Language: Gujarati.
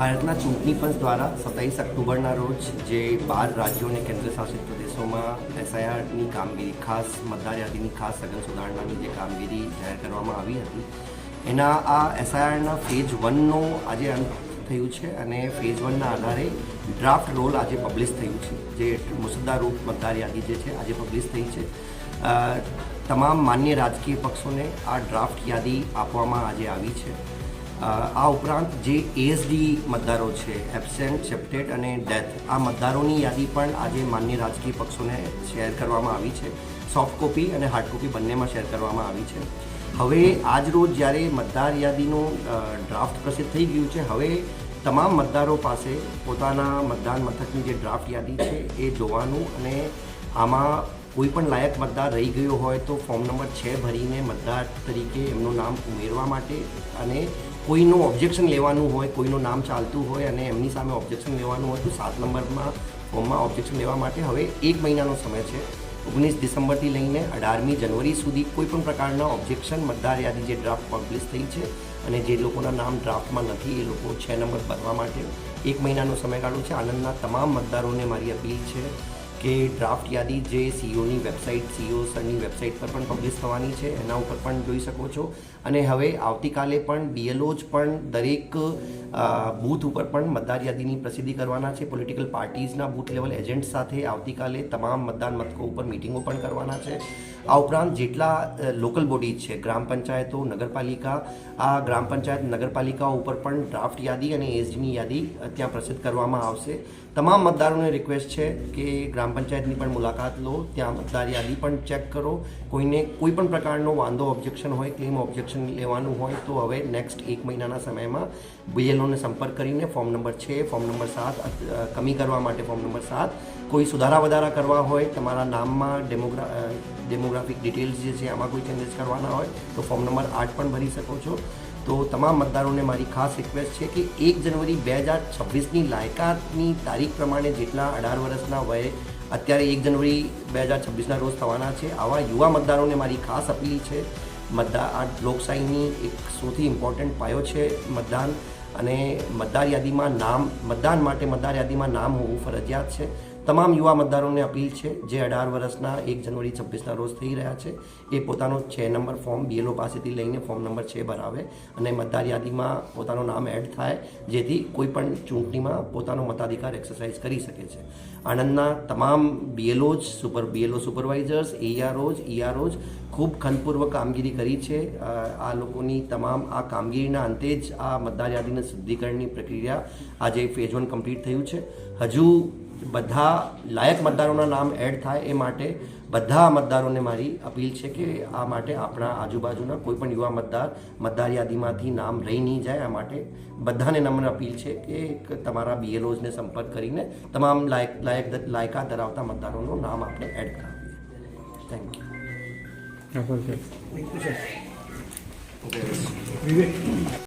ભારતના ચૂંટણી પંચ દ્વારા સત્તાવીસ ઓક્ટોબરના રોજ જે બાર રાજ્યો અને કેન્દ્ર શાસિત પ્રદેશોમાં એસઆઈઆરની કામગીરી, ખાસ મતદાર યાદીની ખાસ સઘન સુધારણાની જે કામગીરી જાહેર કરવામાં આવી હતી, એના આ એસઆઈઆરના ફેઝ વનનો આજે અંત થયું છે અને ફેઝ વનના આધારે ડ્રાફ્ટ રોલ આજે પબ્લિશ થયું છે. જે મુસદ્દારૂપ મતદાર યાદી જે છે આજે પબ્લિશ થઈ છે. તમામ માન્ય રાજકીય પક્ષોને આ ડ્રાફ્ટ યાદી આપવામાં આજે આવી છે. આ ઉપરાંત જે એએસડી મતદારો છે એબસેન્ટ સેપ્ટેડ અને ડેથ આ મતદારોની યાદી પણ આજે માન્ય રાજકીય પક્ષોને શેર કરવામાં આવી છે. સોફ્ટ કોપી અને હાર્ડ કોપી બંનેમાં શેર કરવામાં આવી છે. હવે આજ રોજ જ્યારે મતદાર યાદીનું ડ્રાફ્ટ પ્રસિદ્ધ થઈ ગયું છે, હવે તમામ મતદારો પાસે પોતાના મતદાન મથકની જે ડ્રાફ્ટ યાદી છે, એ જોવાનું અને આમાં કોઈ પણ લાયક મતદાર રહી ગયો હોય તો ફોર્મ નંબર છ ભરીને મતદાર તરીકે એમનું નામ ઉમેરવા માટે અને કોઈનું ઓબ્જેક્શન લેવાનું હોય, કોઈનું નામ ચાલતું હોય અને એમની સામે ઓબ્જેક્શન લેવાનું હોય તો સાત નંબરમાં ફોર્મમાં ઓબ્જેક્શન લેવા માટે હવે એક મહિનાનો સમય છે. ઓગણીસ ડિસેમ્બરથી લઈને અઢારમી જનવરી સુધી કોઈ પણ પ્રકારના ઓબ્જેક્શન મતદાર યાદી જે ડ્રાફ્ટ પબ્લિશ થઈ છે અને જે લોકોના નામ ડ્રાફ્ટમાં નથી, એ લોકો છ નંબર ભરવા માટે એક મહિનાનો સમયગાળો છે. આનંદના તમામ મતદારોને મારી અપીલ છે કે ડ્રાફ્ટ યાદી જે સીઓની વેબસાઇટ સીઓ સરની વેબસાઇટ પર પણ પબ્લિશ થવાની છે, એના ઉપર પણ જોઈ શકો છો. અને હવે આવતીકાલે પણ બીએલઓ જ પણ દરેક બૂથ ઉપર પણ મતદાર યાદીની પ્રસિદ્ધિ કરવાના છે. પોલિટિકલ પાર્ટીઝના બૂથ લેવલ એજન્ટ સાથે આવતીકાલે તમામ મતદાન મથકો ઉપર મિટિંગો પણ કરવાના છે. આ ઉપરાંત જેટલા લોકલ બોડીઝ છે ગ્રામ પંચાયતો નગરપાલિકા આ ગ્રામ પંચાયત નગરપાલિકાઓ ઉપર પણ ડ્રાફ્ટ યાદી અને એસડીની યાદી ત્યાં પ્રસિદ્ધ કરવામાં આવશે. તમામ મતદારોને રિક્વેસ્ટ છે કે ગ્રામ પંચાયતની પણ મુલાકાત લો ત્યાં મતદાર યાદી પણ ચેક કરો. કોઈને કોઈ પણ પ્રકારનો વાંધો ઓબ્જેક્શન હોય ક્લેમ ઓબ્જેક્શન લેવાનું હોય તો હવે નેક્સ્ટ એક મહિનાના સમયમાં બીએલઓને સંપર્ક કરીને ફોર્મ નંબર છે ફોર્મ નંબર સાત કમી કરવા માટે ફોર્મ નંબર સાત. કોઈ સુધારા વધારા કરવા હોય તમારા નામમાં ડેમોગ્રા અ, ડેમોગ્રાફિક ડિટેલ્સ જે છે આમાં કોઈ ચેન્જીસ કરવાના હોય તો ફોર્મ નંબર આઠ પણ ભરી શકો છો. તો તમામ મતદારોને મારી ખાસ રિક્વેસ્ટ છે કે એક જનવરી બે હજાર છવ્વીસની લાયકાતની તારીખ પ્રમાણે જેટલા અઢાર વર્ષના વયે અત્યારે એક જનવરી બે હજાર છવ્વીસના રોજ થવાના છે, આવા યુવા મતદારોને મારી ખાસ અપીલ છે. મતદાર આ લોકશાહીની એક સૌથી ઇમ્પોર્ટન્ટ પાયો છે મતદાન અને મતદાર યાદીમાં નામ, મતદાન માટે મતદાર યાદીમાં નામ હોવું ફરજિયાત છે. તમામ યુવા મતદારોને અપીલ છે, જે અઢાર વર્ષના એક જનવરી છવ્વીસના રોજ થઈ રહ્યા છે, એ પોતાનો છ નંબર ફોર્મ બીએલઓ પાસેથી લઈને ફોર્મ નંબર છે ભરાવે અને મતદાર યાદીમાં પોતાનું નામ એડ થાય, જેથી કોઈ પણ ચૂંટણીમાં પોતાનો મતાધિકાર એક્સરસાઇઝ કરી શકે છે. આણંદના તમામ બીએલઓજ સુપર બીએલઓ સુપરવાઇઝર્સ એઆરઓજ ઈઆરઓજ ખૂબ ખંતપૂર્વક કામગીરી કરી છે. આ લોકોની તમામ આ કામગીરીના અંતે જ આ મતદાર યાદીના શુદ્ધિકરણની પ્રક્રિયા આજે ફેઝ વન કમ્પ્લીટ થયું છે. હજુ બધા લાયક મતદારોના નામ એડ થાય એ માટે બધા મતદારોને મારી અપીલ છે કે આ માટે આપણા આજુબાજુના કોઈ પણ યુવા મતદાર મતદાર યાદીમાંથી નામ રહી નહીં જાય. આ માટે બધાને નમ્ર અપીલ છે કે તમારા બીએલઓઝને સંપર્ક કરીને તમામ લાયક લાયક લાયકાત ધરાવતા મતદારોનું નામ આપણે એડ કરાવીએ. Thank you thank you Vivek